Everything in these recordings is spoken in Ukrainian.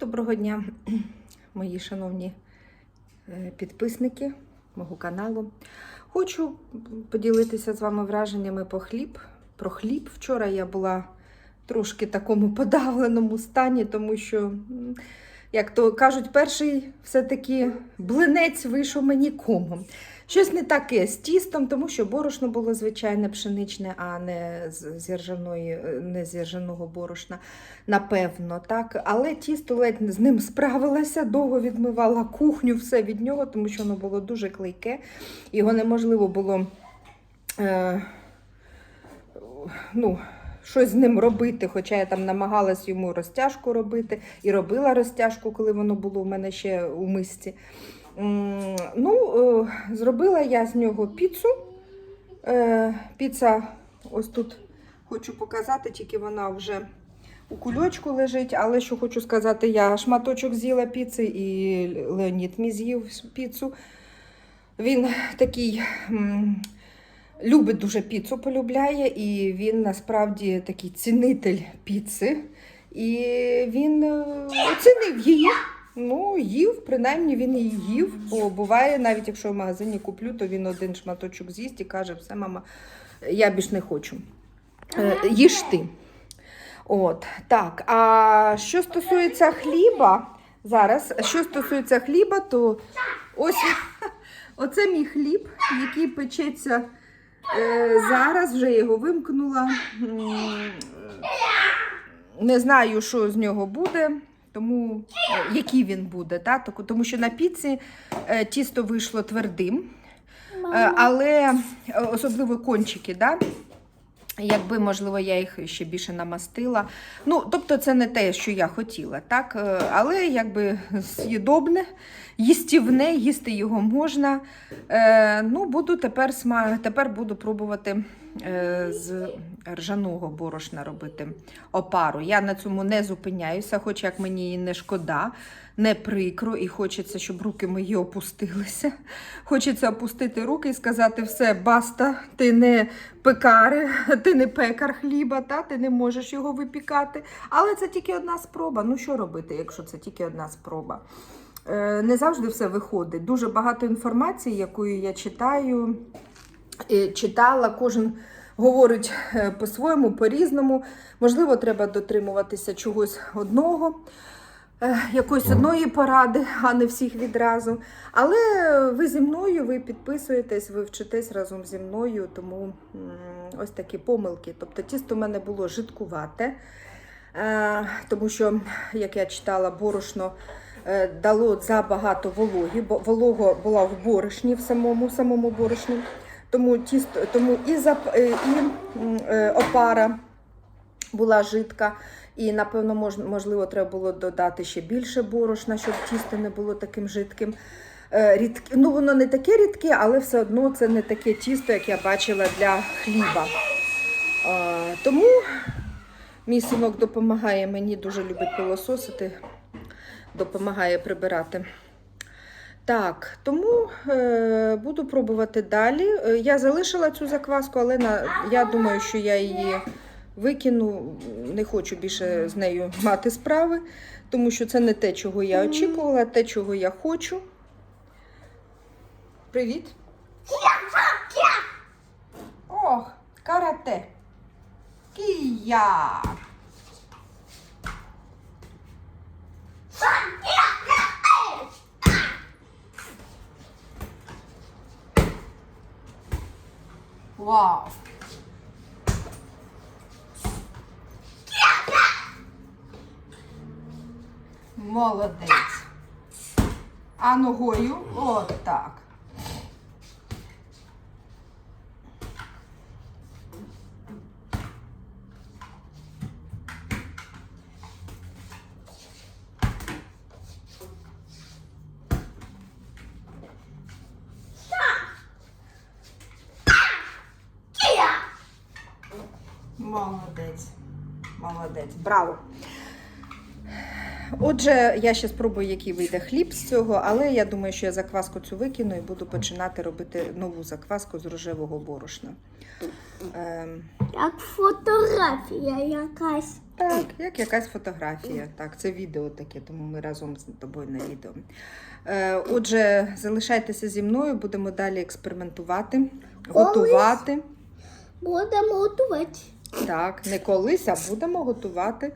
Доброго дня, мої шановні е, підписники мого каналу. Хочу поділитися з вами враженнями по хліб. Про хліб. Вчора я була трошки в такому подавленому стані, тому що, як то кажуть, перший все-таки блинець вийшов мені комом. Щось не таке з тістом, тому що борошно було звичайне пшеничне, а не з з ржаної, е, не з ржаного борошна. Напевно, так. Але тісто ледь з ним справилася, довго відмивала кухню, все від нього, тому що воно було дуже клейке. Його неможливо було е, ну, щось з ним робити, хоча я там намагалась йому розтяжку робити і робила розтяжку, коли воно було в мене ще у мисці. Ну, е, зробила я з нього піцу. Е, Піца ось тут хочу показати, тільки вона вже у кульочку лежить. Але що хочу сказати, я шматочок з'їла піци і Леонід мій з'їв піцу. Він такий любить дуже піцу, полюбляє, і він насправді такий цінитель піци. І він е, оцінив її. Ну, їв, принаймні він її їв. Бо буває, навіть якщо в магазині куплю, то він один шматочок з'їсть і каже, все, мама, я більш не хочу. Е, їж ти. От, так. А що стосується хліба, зараз, що стосується хліба, то ось оце мій хліб, який печеться зараз, вже його вимкнула. Не знаю, що з нього буде, тому е, який він буде. Та? Тому що на піці е, тісто вийшло твердим, е, але е, особливо кончики, да? Якби, можливо, я їх ще більше намастила. Ну, тобто, це не те, що я хотіла, так? Е, але якби з'їдобне, їстівне, їсти його можна. Е, ну, буду тепер, тепер буду пробувати з ржаного борошна робити опару. Я на цьому не зупиняюся, хоч як мені і не шкода, не прикро, і хочеться, щоб руки мої опустилися. Хочеться опустити руки і сказати: все, баста, ти не пекар, ти не пекар хліба, та? ти не можеш його випікати. Але це тільки одна спроба. Ну що робити, якщо це тільки одна спроба? Е, Не завжди все виходить. Дуже багато інформації, якою я читаю, е, читала, кожен говорить е, по-своєму, по-різному. Можливо, треба дотримуватися чогось одного, е, якоїсь одної поради, а не всіх відразу. Але ви зі мною, ви підписуєтесь, ви вчитесь разом зі мною, тому ось такі помилки. Тобто тісто в мене було жидкувате, е, тому що, як я читала, борошно дало забагато вологі, бо волога була в борошні, в самому, самому борошні. Тому, тісто, тому і, зап, е, і е, опара була жидка. І, напевно, мож, можливо, треба було додати ще більше борошна, щоб тісто не було таким жидким. Е, Рідке, ну, воно не таке рідке, але все одно це не таке тісто, як я бачила для хліба. Тому мій синок допомагає мені, дуже любить пилососити, допомагає прибирати. Так, тому е, буду пробувати далі. Е, я залишила цю закваску, але на, я думаю, що я її викину. Не хочу більше з нею мати справи, тому що це не те, чого я очікувала, те, чого я хочу. Привіт. Ох, карате. Кія. Вау. Молодець. А ногою от так. Молодець. Молодець. Браво. Отже, я ще спробую, який вийде хліб з цього, але я думаю, що я закваску цю викину і буду починати робити нову закваску з рожевого борошна. Ем, Як фотографія якась. Так, як якась фотографія. Так, це відео таке, тому ми разом з тобою на відео. Е, отже, залишайтеся зі мною, будемо далі експериментувати, готувати. Будемо готувати. Так, не колись, а будемо готувати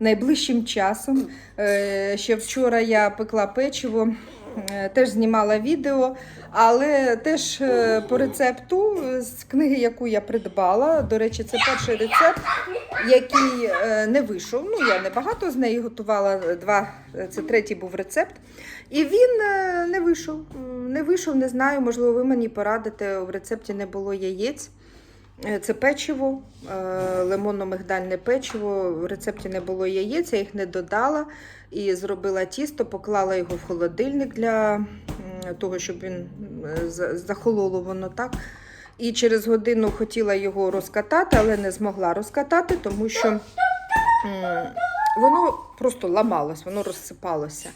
найближчим часом. Е, ще вчора я пекла печиво, е, теж знімала відео, але теж е, по рецепту з книги, яку я придбала. До речі, це перший рецепт, який не вийшов. Ну, я не багато з неї готувала. Два, це третій був рецепт. І він не вийшов. Не вийшов, не знаю. Можливо, ви мені порадите. В рецепті не було яєць. Е, Це печиво, е, лимонно-мигдальне печиво. В рецепті не було яєць, я їх не додала і зробила тісто, поклала його в холодильник для того, щоб він е, захололо воно так. І через годину хотіла його розкатати, але не змогла розкатати, тому що воно просто ламалось, воно розсипалося.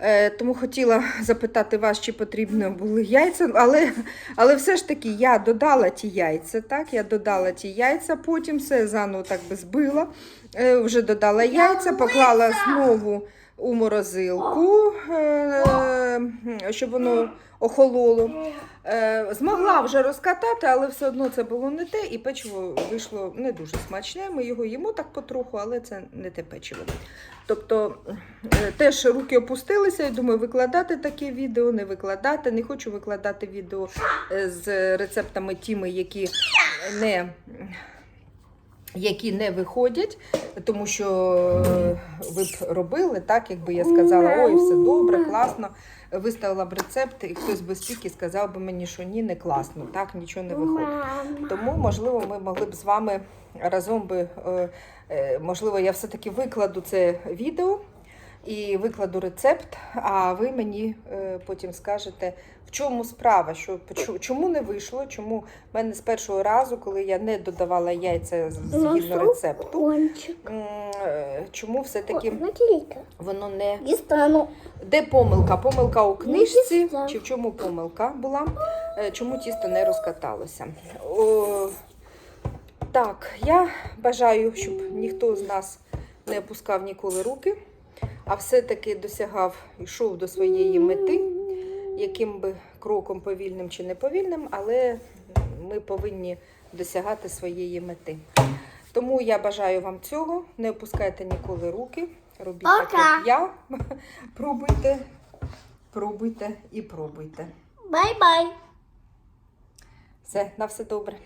Е, Тому хотіла запитати вас, чи потрібно були яйця, але, але все ж таки я додала ті яйця. Так, я додала ті яйця, потім все заново так би збила. Е, Вже додала яйця, поклала знову у морозилку, е, щоб воно охололо. Е, Змогла вже розкатати, але все одно це було не те, і печиво вийшло не дуже смачне. Ми його їмо так потроху, але це не те печиво. Тобто е, теж руки опустилися і думаю, викладати таке відео, не викладати. Не хочу викладати відео е, з рецептами тіми, які не. Які не виходять, тому що е, ви б робили так, якби я сказала, ой, все добре, класно. Виставила б рецепт, і хтось би стільки сказав би мені, що ні, не класно, так нічого не виходить. Тому, можливо, ми могли б з вами разом би, е, е, можливо, я все-таки викладу це відео і викладу рецепт, а ви мені е, потім скажете, в чому справа, що, чому не вийшло, чому в мене з першого разу, коли я не додавала яйця згідно рецепту, е, чому все-таки воно не де помилка? Помилка у книжці, чи в чому помилка була? Е, Чому тісто не розкаталося? О, так, я бажаю, щоб ніхто з нас не опускав ніколи руки, а все-таки досягав, йшов до своєї мети, яким би кроком повільним чи неповільним, але ми повинні досягати своєї мети. Тому я бажаю вам цього. Не опускайте ніколи руки. Робіть так, як я. Пробуйте, пробуйте і пробуйте. Бай-бай. Все, на все добре.